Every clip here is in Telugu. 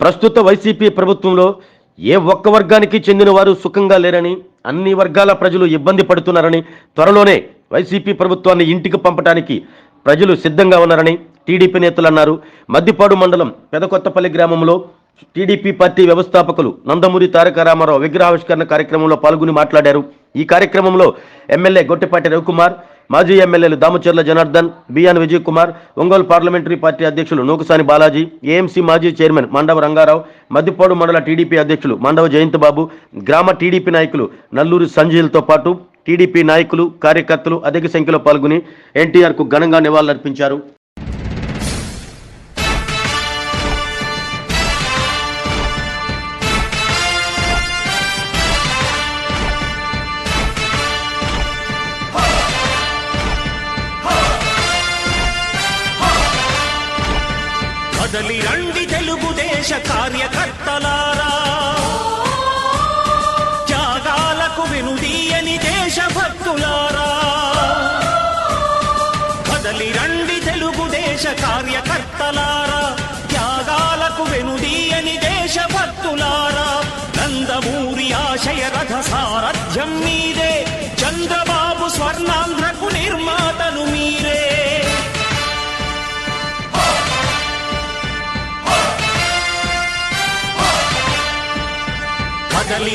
ప్రస్తుత వైసీపీ ప్రభుత్వంలో ఏ ఒక్క వర్గానికి చెందిన వారు సుఖంగా లేరని అన్ని వర్గాల ప్రజలు ఇబ్బంది పడుతున్నారని త్వరలోనే వైసీపీ ప్రభుత్వాన్ని ఇంటికి పంపటానికి ప్రజలు సిద్ధంగా ఉన్నారని టీడీపీ నేతలు అన్నారు. మద్దిపాడు మండలం పెదకొత్తపల్లి గ్రామంలో టీడీపీ పార్టీ వ్యవస్థాపకులు నందమూరి తారక రామారావు విగ్రహావిష్కరణ కార్యక్రమంలో పాల్గొని మాట్లాడారు. ఈ కార్యక్రమంలో ఎమ్మెల్యే గొట్టిపాటి రవికుమార్ మాజీ ఎమ్మెల్యేలు Damacharla Janardhan B N Vijay Kumar Ongole parliamentary party అధ్యక్షులు నూకసాని బాలాజీ ఏఎంసీ మాజీ చైర్మన్ మండవ రంగారావు మద్దిపాడు మండల టీడీపీ అధ్యక్షులు మండవ జయంతబాబు గ్రామ టీడీపీ నాయకులు నల్లూరి సంజయ్లతో పాటు టీడీపీ నాయకులు కార్యకర్తలు అధిక సంఖ్యలో పాల్గొని ఎన్టీఆర్కు ఘనంగా నివాళులర్పించారు. ఆశయ రథ సారథ్యం మీదే చంద్రబాబు స్వర్ణాంధ్రకు నిర్మాతలు మీరే. కదలి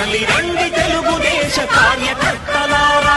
కదలి రండి తెలుగుదేశ కార్యకర్తలారా.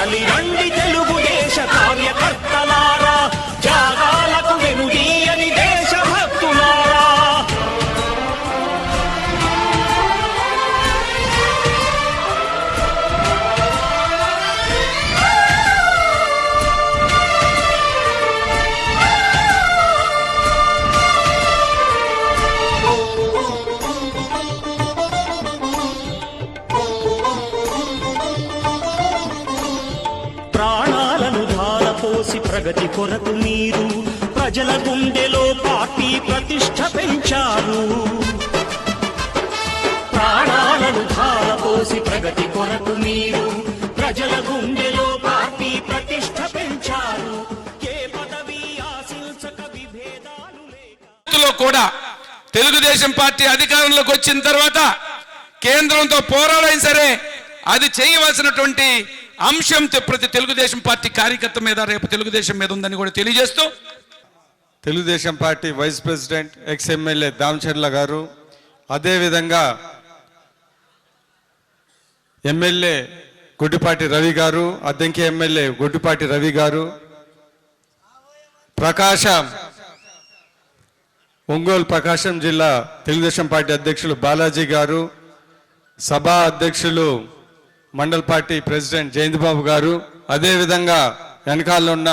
తల్లి రండి తెలుగు కొరకు మీరు ప్రజల గుండెలో పార్టీ ప్రతిష్ట పెంచారు. ప్రాణాలను ధారపోసి ప్రగతి కొరకు మీరు ప్రజల గుండెలో పార్టీ ప్రతిష్ట పెంచారు. ఏ పదవి ఆశించక విభేదాలు లేక కూడా తెలుగుదేశం పార్టీ అధికారంలోకి వచ్చిన తర్వాత కేంద్రంతో పోరాడైనా సరే అది చేయవలసినటువంటి అంశం ప్రతి తెలుగుదేశం పార్టీ కార్యకర్త మీద రేపు తెలుగుదేశం మీద ఉందని కూడా తెలియజేస్తూ Telugu Desam party vice president ex MLA Damacharla గారు అదేవిధంగా ఎమ్మెల్యే గుడ్డిపాటి రవి గారు అద్దెంకి ఎమ్మెల్యే గుడ్డిపాటి రవి గారు ప్రకాశం ఒంగోలు ప్రకాశం జిల్లా తెలుగుదేశం పార్టీ అధ్యక్షులు బాలాజీ గారు సభా అధ్యక్షులు మండల్ పార్టీ ప్రెసిడెంట్ జయంత్ బాబు గారు అదేవిధంగా వెనకాల ఉన్న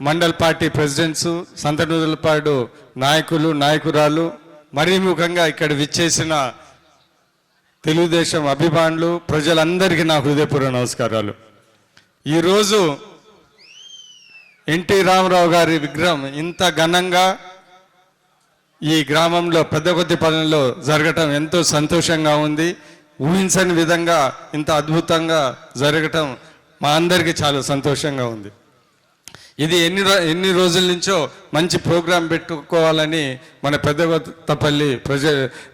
మండల్ పార్టీ ప్రెసిడెంట్స్ సంతనూరులపాడు నాయకులు నాయకురాలు మరీ ముఖంగా ఇక్కడ విచ్చేసిన తెలుగుదేశం అభిమానులు ప్రజలందరికీ నా హృదయపూర్వ నమస్కారాలు. ఈరోజు ఎన్టీ రామారావు గారి విగ్రహం ఇంత ఘనంగా ఈ గ్రామంలో పెద్ద కొద్ది పనుల్లో జరగటం ఎంతో సంతోషంగా ఉంది. ఊహించని విధంగా ఇంత అద్భుతంగా జరగటం మా అందరికీ చాలా సంతోషంగా ఉంది. ఇది ఎన్ని ఎన్ని రోజుల నుంచో మంచి ప్రోగ్రాం పెట్టుకోవాలని మన పెద్దగొత్తపల్లి ప్రజ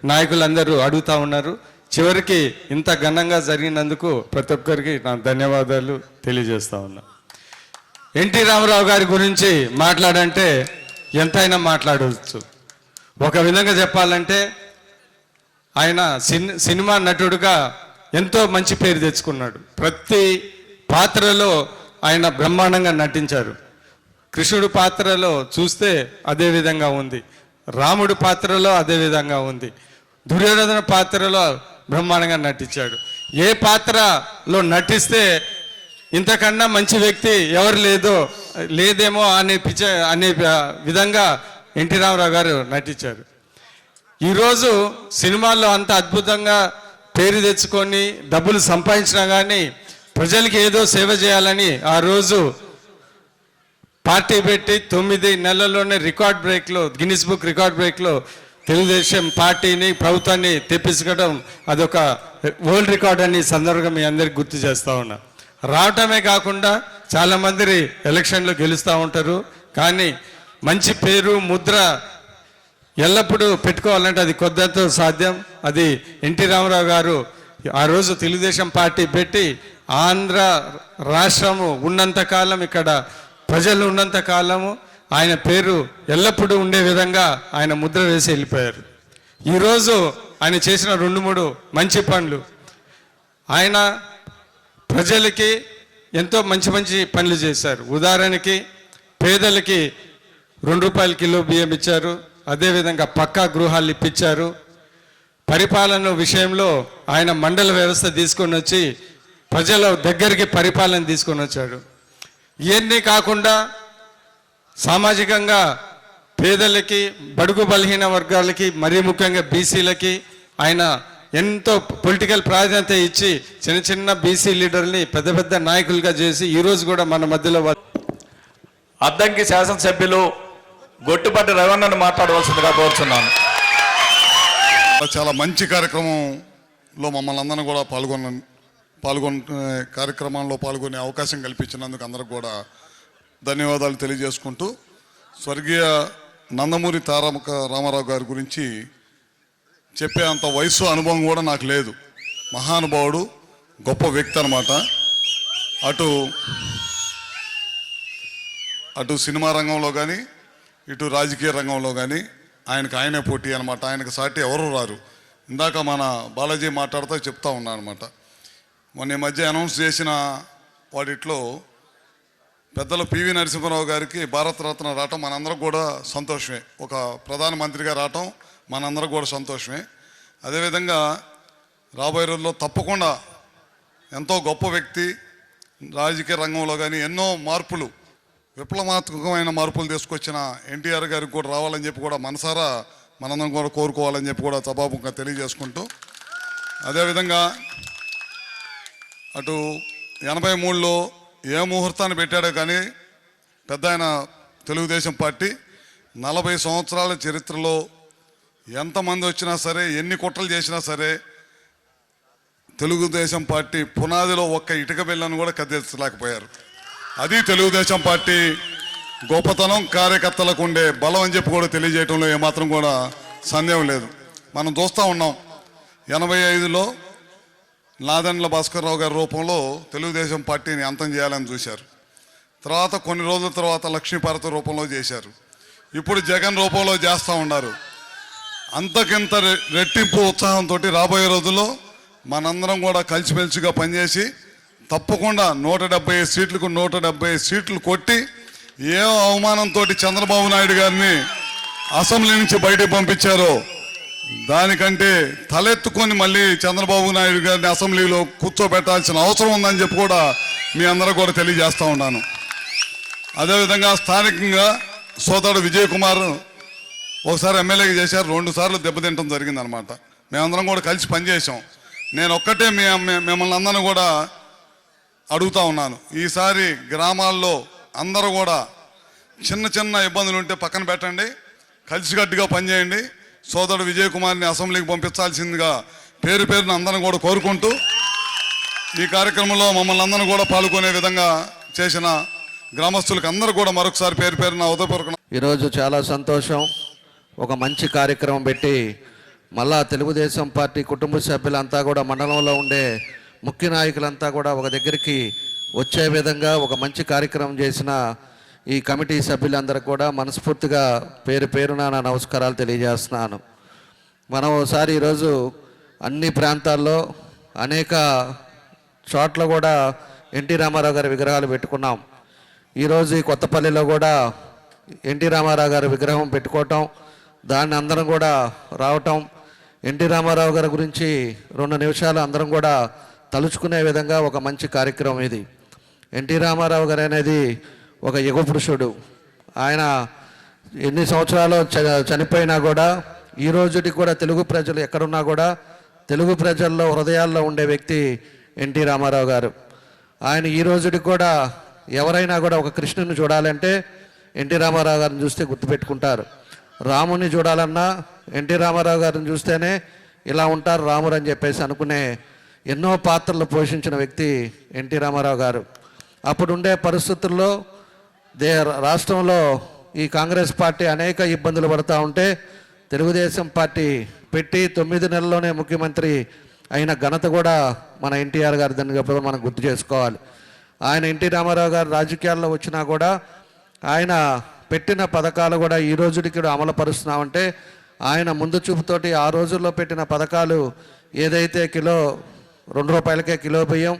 నాయకులందరూ అడుగుతా ఉన్నారు. చివరికి ఇంత ఘనంగా జరిగినందుకు ప్రతి ఒక్కరికి నా ధన్యవాదాలు తెలియజేస్తా ఉన్నా. ఎన్టీ రామారావు గారి గురించి మాట్లాడంటే ఎంతైనా మాట్లాడవచ్చు. ఒక విధంగా చెప్పాలంటే ఆయన సిన్- సినిమా నటుడుగా ఎంతో మంచి పేరు తెచ్చుకున్నాడు. ప్రతి పాత్రలో ఆయన బ్రహ్మాండంగా నటించారు. కృష్ణుడు పాత్రలో చూస్తే అదే విధంగా ఉంది. రాముడు పాత్రలో అదే విధంగా ఉంది. దుర్యోధన పాత్రలో బ్రహ్మాండంగా నటించాడు. ఏ పాత్రలో నటిస్తే ఇంతకన్నా మంచి వ్యక్తి ఎవరు లేదో లేదేమో అనే పిచ అనే విధంగా ఎన్టీ రామారావు గారు నటించారు. ఈరోజు సినిమాల్లో అంత అద్భుతంగా పేరు తెచ్చుకొని డబ్బులు సంపాదించినా కానీ ప్రజలకి ఏదో సేవ చేయాలని ఆ రోజు పార్టీ పెట్టి తొమ్మిది నెలల్లోనే రికార్డ్ బ్రేక్లో గిన్నిస్ బుక్ రికార్డ్ బ్రేక్లో తెలుగుదేశం పార్టీని ప్రభుత్వాన్ని తెప్పించుకోవడం అదొక వరల్డ్ రికార్డ్ అని సందర్భంగా మీ అందరికి గుర్తు చేస్తా ఉన్నా. రావటమే కాకుండా చాలామంది ఎలక్షన్లో గెలుస్తూ ఉంటారు. కానీ మంచి పేరు ముద్ర ఎల్లప్పుడూ పెట్టుకోవాలంటే అది కొద్దితో సాధ్యం. అది ఎన్టీ రామారావు గారు ఆ రోజు తెలుగుదేశం పార్టీ పెట్టి ఆంధ్ర రాష్ట్రము ఉన్నంత కాలం ఇక్కడ ప్రజలు ఉన్నంత కాలము ఆయన పేరు ఎల్లప్పుడూ ఉండే విధంగా ఆయన ముద్ర వేసి వెళ్ళిపోయారు. ఈరోజు ఆయన చేసిన రెండు మూడు మంచి పనులు. ఆయన ప్రజలకి ఎంతో మంచి మంచి పనులు చేశారు. ఉదాహరణకి పేదలకి రెండు రూపాయల కిలో బియ్యం ఇచ్చారు. అదేవిధంగా పక్కా గృహాలు ఇప్పించారు. పరిపాలన విషయంలో ఆయన మండల వ్యవస్థ తీసుకొని వచ్చి ప్రజల దగ్గరికి పరిపాలన తీసుకొని వచ్చాడు. ఇవన్నీ కాకుండా సామాజికంగా పేదలకి బడుగు బలహీన వర్గాలకి మరీ ముఖ్యంగా బీసీలకి ఆయన ఎంతో పొలిటికల్ ప్రాధాన్యత ఇచ్చి చిన్న చిన్న బీసీ లీడర్ని పెద్ద పెద్ద నాయకులుగా చేసి ఈరోజు కూడా మన మధ్యలో అద్దంకి శాసనసభ్యులు గొట్టుపట్టి రవణను మాట్లాడవలసిందిగా కోరుచున్నాను. చాలా మంచి కార్యక్రమంలో మమ్మల్ని అందరిని కూడా పాల్గొన్న పాల్గొనే కార్యక్రమంలో పాల్గొనే అవకాశం కల్పించినందుకు అందరికి కూడా ధన్యవాదాలు తెలియజేసుకుంటూ స్వర్గీయ నందమూరి తారక రామారావు గారి గురించి చెప్పే అంత వయసు అనుభవం కూడా నాకు లేదు. మహానుభావుడు గొప్ప వ్యక్తి అనమాట అటు అటు సినిమా రంగంలో కానీ ఇటు రాజకీయ రంగంలో కానీ ఆయనకు ఆయనే పోటీ అనమాట ఆయనకు సాటి ఎవరు రారు. ఇందాక మన బాలాజీ మాట్లాడుతూ చెప్తా ఉన్నా అనమాట మొన్న ఈ మధ్య అనౌన్స్ చేసిన వాటిట్లో పెద్దలు పివి నరసింహారావు గారికి భారతరత్న రావటం మనందరం కూడా సంతోషమే. ఒక ప్రధానమంత్రిగా రావటం మనందరం కూడా సంతోషమే. అదేవిధంగా రాబోయే రోజుల్లో తప్పకుండా ఎంతో గొప్ప వ్యక్తి రాజకీయ రంగంలో కానీ ఎన్నో మార్పులు విప్లవాత్మకమైన మార్పులు తీసుకొచ్చిన ఎన్టీఆర్ గారికి కూడా రావాలని చెప్పి కూడా మనసారా మనందరం కూడా కోరుకోవాలని చెప్పి కూడా సభాముఖంగా తెలియజేసుకుంటూ అదేవిధంగా అటు ఎనభై మూడులో ఏ ముహూర్తాన్ని పెట్టాడో కానీ పెద్ద ఆయన తెలుగుదేశం పార్టీ నలభై సంవత్సరాల చరిత్రలో ఎంతమంది వచ్చినా సరే ఎన్ని కుట్రలు చేసినా సరే తెలుగుదేశం పార్టీ పునాదిలో ఒక్క ఇటుక బిల్లను కూడా కదిలించలేకపోయారు. అది తెలుగుదేశం పార్టీ గొప్పతనం కార్యకర్తలకు ఉండే బలం అని చెప్పి కూడా తెలియజేయడంలో ఏమాత్రం కూడా సందేహం లేదు. మనం చూస్తూ ఉన్నాం. ఎనభై ఐదులో నాదెండ్ల భాస్కర్రావు గారి రూపంలో తెలుగుదేశం పార్టీని అంతం చేయాలని చూశారు. తర్వాత కొన్ని రోజుల తర్వాత లక్ష్మీపార్వతి రూపంలో చేశారు. ఇప్పుడు జగన్ రూపంలో చేస్తూ ఉన్నారు. అంతకింత రె- రెట్టింపు ఉత్సాహంతో రాబోయే రోజుల్లో మనందరం కూడా కలిసిమెలిసిగా పనిచేసి తప్పకుండా నూట డెబ్బై సీట్లకు నూట డెబ్బై సీట్లు కొట్టి ఏ అవమానంతో చంద్రబాబు నాయుడు గారిని అసెంబ్లీ నుంచి బయటకు పంపించారో దానికంటే తలెత్తుకొని మళ్ళీ చంద్రబాబు నాయుడు గారిని అసెంబ్లీలో కూర్చోబెట్టాల్సిన అవసరం ఉందని చెప్పి కూడా మీ అందరూ కూడా తెలియజేస్తూ ఉన్నాను. అదేవిధంగా స్థానికంగా సోదరుడు విజయ్ కుమార్ ఒకసారి ఎమ్మెల్యేగా చేశారు రెండు సార్లు దెబ్బతింటం జరిగిందనమాట. మేమందరం కూడా కలిసి పనిచేసాం నేను ఒక్కటే మీ- మిమ్మల్ని అందరిని కూడా అడుగుతా ఉన్నాను. ఈసారి గ్రామాల్లో అందరూ కూడా చిన్న చిన్న ఇబ్బందులు ఉంటే పక్కన పెట్టండి. కలిసికట్టుగా పనిచేయండి. సోదరుడు విజయ్ కుమార్ని అసెంబ్లీకి పంపించాల్సిందిగా పేరు పేరున అందరం కూడా కోరుకుంటూ ఈ కార్యక్రమంలో మమ్మల్ని అందరం కూడా పాల్గొనే విధంగా చేసిన గ్రామస్తులకు అందరూ కూడా మరొకసారి పేరు పేరున ఉదయపూర్వక ఈరోజు చాలా సంతోషం. ఒక మంచి కార్యక్రమం పెట్టి మళ్ళా తెలుగుదేశం పార్టీ కుటుంబ సభ్యులంతా కూడా మండలంలో ఉండే ముఖ్య నాయకులంతా కూడా ఒక దగ్గరికి వచ్చే విధంగా ఒక మంచి కార్యక్రమం చేసిన ఈ కమిటీ సభ్యులందరూ కూడా మనస్ఫూర్తిగా పేరు పేరున నా నమస్కారాలు తెలియజేస్తున్నాను. మనం ఒకసారి ఈరోజు అన్ని ప్రాంతాల్లో అనేక చోట్ల కూడా ఎన్టీ రామారావు గారి విగ్రహాలు పెట్టుకున్నాం. ఈరోజు ఈ కొత్తపల్లిలో కూడా ఎన్టీ రామారావు గారి విగ్రహం పెట్టుకోవటం దాన్ని అందరం కూడా రావటం ఎన్టీ రామారావు గారి గురించి రెండు నిమిషాలు అందరం కూడా తలుచుకునే విధంగా ఒక మంచి కార్యక్రమం ఇది. ఎన్టీ రామారావు గారు అనేది ఒక యుగ పురుషుడు. ఆయన ఎన్ని సంవత్సరాలు చ- చనిపోయినా కూడా ఈ రోజుకి కూడా తెలుగు ప్రజలు ఎక్కడున్నా కూడా తెలుగు ప్రజల్లో హృదయాల్లో ఉండే వ్యక్తి ఎన్టీ రామారావు గారు. ఆయన ఈ రోజుకి కూడా ఎవరైనా కూడా ఒక కృష్ణుని చూడాలంటే ఎన్టీ రామారావు గారిని చూస్తే గుర్తుపెట్టుకుంటారు. రాముని చూడాలన్నా ఎన్టీ రామారావు గారిని చూస్తేనే ఇలా ఉంటారు రాముడు అని చెప్పేసి అనుకునే ఎన్నో పాత్రలు పోషించిన వ్యక్తి ఎన్టీ రామారావు గారు. అప్పుడుండే పరిస్థితుల్లో దే రాష్ట్రంలో ఈ కాంగ్రెస్ పార్టీ అనేక ఇబ్బందులు పడుతూ ఉంటే తెలుగుదేశం పార్టీ పెట్టి తొమ్మిది నెలల్లోనే ముఖ్యమంత్రి అయిన ఘనత కూడా మన ఎన్టీఆర్ గారి దాన్ని మనం గుర్తు చేసుకోవాలి. ఆయన ఎన్టీ రామారావు గారు రాజకీయాల్లో వచ్చినా కూడా ఆయన పెట్టిన పథకాలు కూడా ఈ రోజుకి కూడా అమలు పరుస్తున్నామంటే ఆయన ముందు చూపుతోటి ఆ రోజుల్లో పెట్టిన పథకాలు ఏదైతే కిలో రెండు రూపాయలకే కిలో బియ్యం.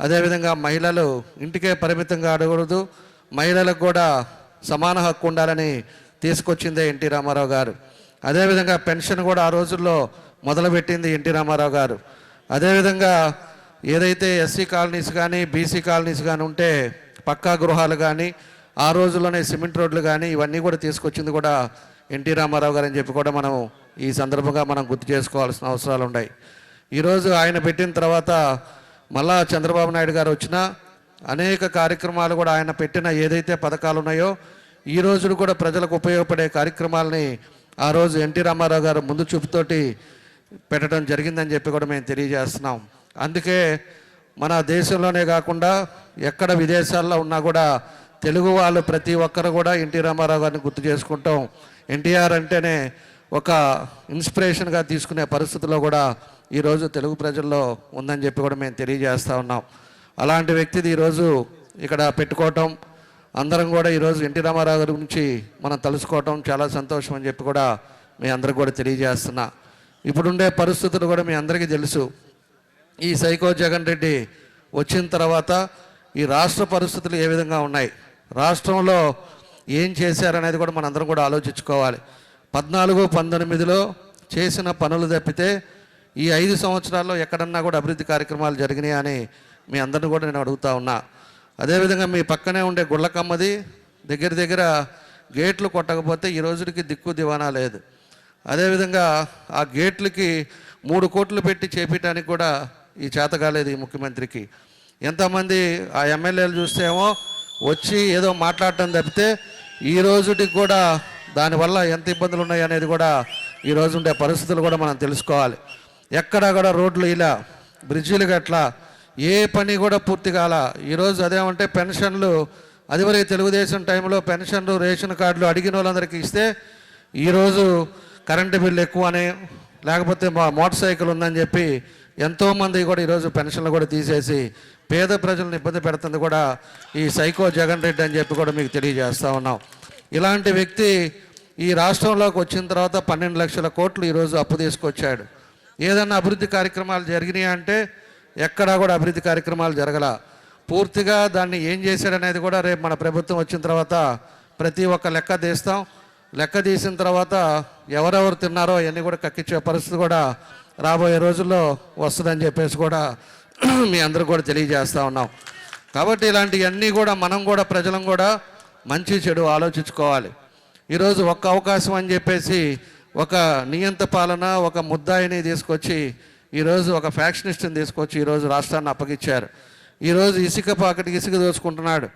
అదేవిధంగా మహిళలు ఇంటికే పరిమితంగా అడగకూడదు. మహిళలకు కూడా సమాన హక్కు ఉండాలని తీసుకొచ్చిందే ఎన్టీ రామారావు గారు. అదేవిధంగా పెన్షన్ కూడా ఆ రోజుల్లో మొదలుపెట్టింది ఎన్టీ రామారావు గారు. అదేవిధంగా ఏదైతే ఎస్సీ కాలనీస్ కానీ బీసీ కాలనీస్ కానీ ఉంటే పక్కా గృహాలు కానీ ఆ రోజుల్లోనే సిమెంట్ రోడ్లు కానీ ఇవన్నీ కూడా తీసుకొచ్చింది కూడా ఎన్టీ రామారావు గారు అని చెప్పి కూడా మనం ఈ సందర్భంగా మనం గుర్తు చేసుకోవాల్సిన అవసరాలు ఉన్నాయి ఈరోజు ఆయన పెట్టిన తర్వాత మళ్ళా చంద్రబాబు నాయుడు గారు వచ్చిన అనేక కార్యక్రమాలు కూడా ఆయన పెట్టిన ఏదైతే పథకాలు ఉన్నాయో ఈ రోజును కూడా ప్రజలకు ఉపయోగపడే కార్యక్రమాలని ఆ రోజు ఎన్టీ రామారావు గారు ముందు చూపుతోటి పెట్టడం జరిగిందని చెప్పి కూడా మేము తెలియజేస్తున్నాం. అందుకే మన దేశంలోనే కాకుండా ఎక్కడ విదేశాల్లో ఉన్నా కూడా తెలుగు వాళ్ళు ప్రతి ఒక్కరు కూడా ఎన్టీ రామారావు గారిని గుర్తు చేసుకుంటాం. ఎన్టీఆర్ అంటేనే ఒక ఇన్స్పిరేషన్గా తీసుకునే పరిస్థితిలో కూడా ఈరోజు తెలుగు ప్రజల్లో ఉందని చెప్పి కూడా మేము తెలియజేస్తూ ఉన్నాం. అలాంటి వ్యక్తిది ఈరోజు ఇక్కడ పెట్టుకోవటం అందరం కూడా ఈరోజు ఎన్టీ రామారావు గారి గురించి మనం తలుసుకోవటం చాలా సంతోషం అని చెప్పి కూడా మీ అందరికి కూడా తెలియజేస్తున్నా. ఇప్పుడుండే పరిస్థితులు కూడా మీ అందరికీ తెలుసు. ఈ సైకో జగన్ రెడ్డి వచ్చిన తర్వాత ఈ రాష్ట్ర పరిస్థితులు ఏ విధంగా ఉన్నాయి? రాష్ట్రంలో ఏం చేశారనేది కూడా మనందరం కూడా ఆలోచించుకోవాలి. పద్నాలుగు పంతొమ్మిదిలో చేసిన పనులు తప్పితే ఈ ఐదు సంవత్సరాల్లో ఎక్కడన్నా కూడా అభివృద్ధి కార్యక్రమాలు జరిగినాయి అని మీ అందరిని కూడా నేను అడుగుతా ఉన్నా. అదేవిధంగా మీ పక్కనే ఉండే గుళ్ళకమ్మది దగ్గర దగ్గర గేట్లు కొట్టకపోతే ఈ రోజుకి దిక్కు దివానా లేదు. అదేవిధంగా ఆ గేట్లకి మూడు కోట్లు పెట్టి చేపించడానికి కూడా ఈ చేత కాలేదు ఈ ముఖ్యమంత్రికి. ఎంతమంది ఆ ఎమ్మెల్యేలు చూస్తేమో వచ్చి ఏదో మాట్లాడటం తప్పితే ఈ రోజుటికి కూడా దానివల్ల ఎంత ఇబ్బందులు ఉన్నాయి అనేది కూడా ఈ రోజు ఉండే పరిస్థితులు కూడా మనం తెలుసుకోవాలి. ఎక్కడ కూడా రోడ్లు ఇలా బ్రిడ్జీలు గట్లా ఏ పని కూడా పూర్తి కాల. ఈరోజు అదేమంటే పెన్షన్లు అదివరకు తెలుగుదేశం టైంలో పెన్షన్లు రేషన్ కార్డులు అడిగిన వాళ్ళందరికీ ఇస్తే ఈరోజు కరెంటు బిల్లు ఎక్కువనే లేకపోతే మా మోటార్ సైకిల్ ఉందని చెప్పి ఎంతోమంది కూడా ఈరోజు పెన్షన్లు కూడా తీసేసి పేద ప్రజలను ఇబ్బంది పెడుతుంది కూడా ఈ సైకో జగన్ రెడ్డి అని చెప్పి కూడా మీకు తెలియజేస్తూ ఉన్నాం. ఇలాంటి వ్యక్తి ఈ రాష్ట్రంలోకి వచ్చిన తర్వాత పన్నెండు లక్షల కోట్లు ఈరోజు అప్పు తీసుకొచ్చాడు. ఏదన్నా అభివృద్ధి కార్యక్రమాలు జరిగినాయి అంటే ఎక్కడా కూడా అభివృద్ధి కార్యక్రమాలు జరగల. పూర్తిగా దాన్ని ఏం చేశాడనేది కూడా రేపు మన ప్రభుత్వం వచ్చిన తర్వాత ప్రతి ఒక్క లెక్క తీస్తాం. లెక్క తీసిన తర్వాత ఎవరెవరు తిన్నారో అవన్నీ కూడా కక్కించే పరిస్థితి కూడా రాబోయే రోజుల్లో వస్తుందని చెప్పేసి కూడా మీ అందరూ కూడా తెలియజేస్తూ ఉన్నాం. కాబట్టి ఇలాంటివన్నీ కూడా మనం కూడా ప్రజలం కూడా మంచి చెడు ఆలోచించుకోవాలి. ఈరోజు ఒక్క అవకాశం అని చెప్పేసి ఒక నియంత పాలన ఒక ముద్దాయిని తీసుకొచ్చి ఈరోజు ఒక ఫ్యాక్షనిస్ట్ని తీసుకొచ్చి ఈరోజు రాష్ట్రాన్ని అప్పగించారు. ఈరోజు ఇసుక పాకటికి ఇసుక దోచుకుంటున్నాడు.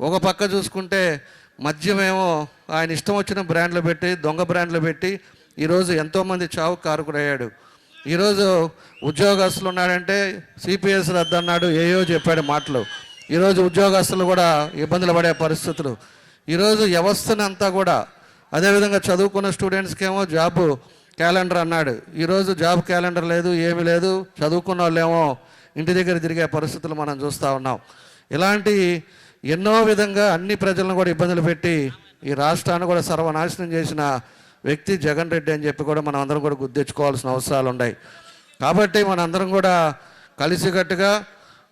ఒక పక్క చూసుకుంటే మద్యమేమో ఆయన ఇష్టం వచ్చిన బ్రాండ్లు పెట్టి దొంగ బ్రాండ్లు పెట్టి ఈరోజు ఎంతోమంది చావు కారుకురయ్యాడు. ఈరోజు ఉద్యోగస్తులు ఉన్నాడంటే సిపిఎస్ రద్దన్నాడు ఏయో చెప్పాడు మాటలు. ఈరోజు ఉద్యోగస్తులు కూడా ఇబ్బందులు పడే పరిస్థితులు. ఈరోజు వ్యవస్థను అంతా కూడా అదేవిధంగా చదువుకున్న స్టూడెంట్స్కి ఏమో జాబ్ క్యాలెండర్ అన్నాడు. ఈరోజు జాబ్ క్యాలెండర్ లేదు ఏమీ లేదు చదువుకున్న వాళ్ళేమో ఇంటి దగ్గర తిరిగే పరిస్థితులు మనం చూస్తూ ఉన్నాం. ఇలాంటి ఎన్నో విధంగా అన్ని ప్రజలను కూడా ఇబ్బందులు పెట్టి ఈ రాష్ట్రాన్ని కూడా సర్వనాశనం చేసిన వ్యక్తి జగన్ రెడ్డి అని చెప్పి కూడా మనం అందరం కూడా గుర్తించుకోవాల్సిన అవసరాలు ఉన్నాయి. కాబట్టి మనందరం కూడా కలిసికట్టుగా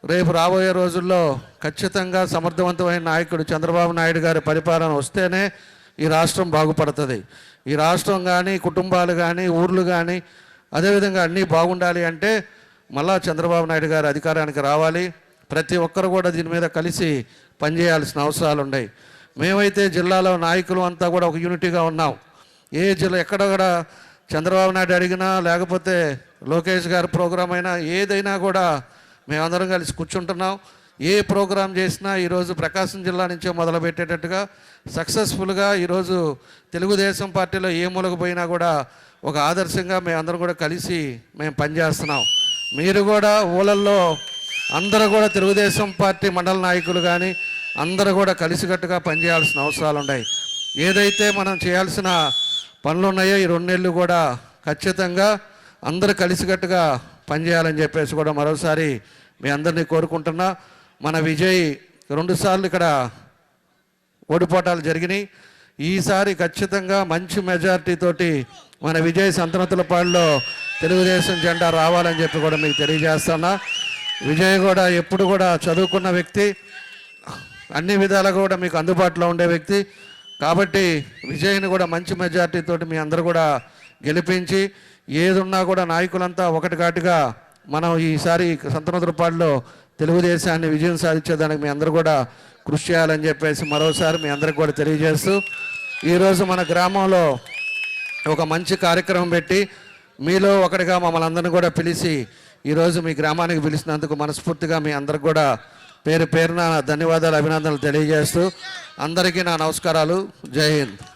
రేపు రాబోయే రోజుల్లో ఖచ్చితంగా సమర్థవంతమైన నాయకుడు చంద్రబాబు నాయుడు గారి పరిపాలన వస్తేనే ఈ రాష్ట్రం బాగుపడుతుంది. ఈ రాష్ట్రం కానీ కుటుంబాలు కానీ ఊర్లు కానీ అదేవిధంగా అన్నీ బాగుండాలి అంటే మళ్ళా చంద్రబాబు నాయుడు గారు అధికారానికి రావాలి. ప్రతి ఒక్కరు కూడా దీని మీద కలిసి పనిచేయాల్సిన అవసరాలు ఉన్నాయి. మేమైతే జిల్లాలో నాయకులు అంతా కూడా ఒక యూనిటీగా ఉన్నాం. ఏ జిల్లా ఎక్కడ కూడా చంద్రబాబు నాయుడు అడిగినా లేకపోతే లోకేష్ గారి ప్రోగ్రాం అయినా ఏదైనా కూడా మేమందరం కలిసి కూర్చుంటున్నాం. ఏ ప్రోగ్రాం చేసినా ఈరోజు ప్రకాశం జిల్లా నుంచే మొదలుపెట్టేటట్టుగా సక్సెస్ఫుల్గా ఈరోజు తెలుగుదేశం పార్టీలో ఏ మూలకు పోయినా కూడా ఒక ఆదర్శంగా మేమందరం కూడా కలిసి మేము పనిచేస్తున్నాం. మీరు కూడా ఊళ్ళల్లో అందరూ కూడా తెలుగుదేశం పార్టీ మండల నాయకులు కానీ అందరూ కూడా కలిసికట్టుగా పనిచేయాల్సిన అవసరాలు ఉన్నాయి. ఏదైతే మనం చేయాల్సిన పనులు ఉన్నాయో ఈ రెండు నెలలు కూడా ఖచ్చితంగా అందరూ కలిసికట్టుగా పనిచేయాలని చెప్పేసి కూడా మరోసారి మీ అందరినీ కోరుకుంటున్నా. మన విజయ్ రెండుసార్లు ఇక్కడ ఓడిపోటాలు జరిగినాయి. ఈసారి ఖచ్చితంగా మంచి మెజారిటీతోటి మన విజయ్ సంతనతులపాడులో తెలుగుదేశం జెండా రావాలని చెప్పి కూడా మీకు తెలియజేస్తున్నా. విజయ్ కూడా ఎప్పుడు కూడా చదువుకున్న వ్యక్తి అన్ని విధాలుగా కూడా మీకు అందుబాటులో ఉండే వ్యక్తి. కాబట్టి విజయ్ని కూడా మంచి మెజారిటీ మీ అందరూ కూడా గెలిపించి ఏదున్నా కూడా నాయకులంతా ఒకటిగాటిగా మనం ఈసారి సంతనోత్రపాడులో తెలుగుదేశాన్ని విజయం సాధించేదానికి మీ అందరూ కూడా కృషి చేయాలని చెప్పేసి మరోసారి మీ అందరికి కూడా తెలియజేస్తూ ఈరోజు మన గ్రామంలో ఒక మంచి కార్యక్రమం పెట్టి మీలో ఒకటిగా మమ్మల్ని అందరిని కూడా పిలిచి ఈరోజు మీ గ్రామానికి పిలిచినందుకు మనస్ఫూర్తిగా మీ అందరికి కూడా పేరు పేరున ధన్యవాదాలు అభినందనలు తెలియజేస్తూ అందరికీ నా నమస్కారాలు. జై హింద్.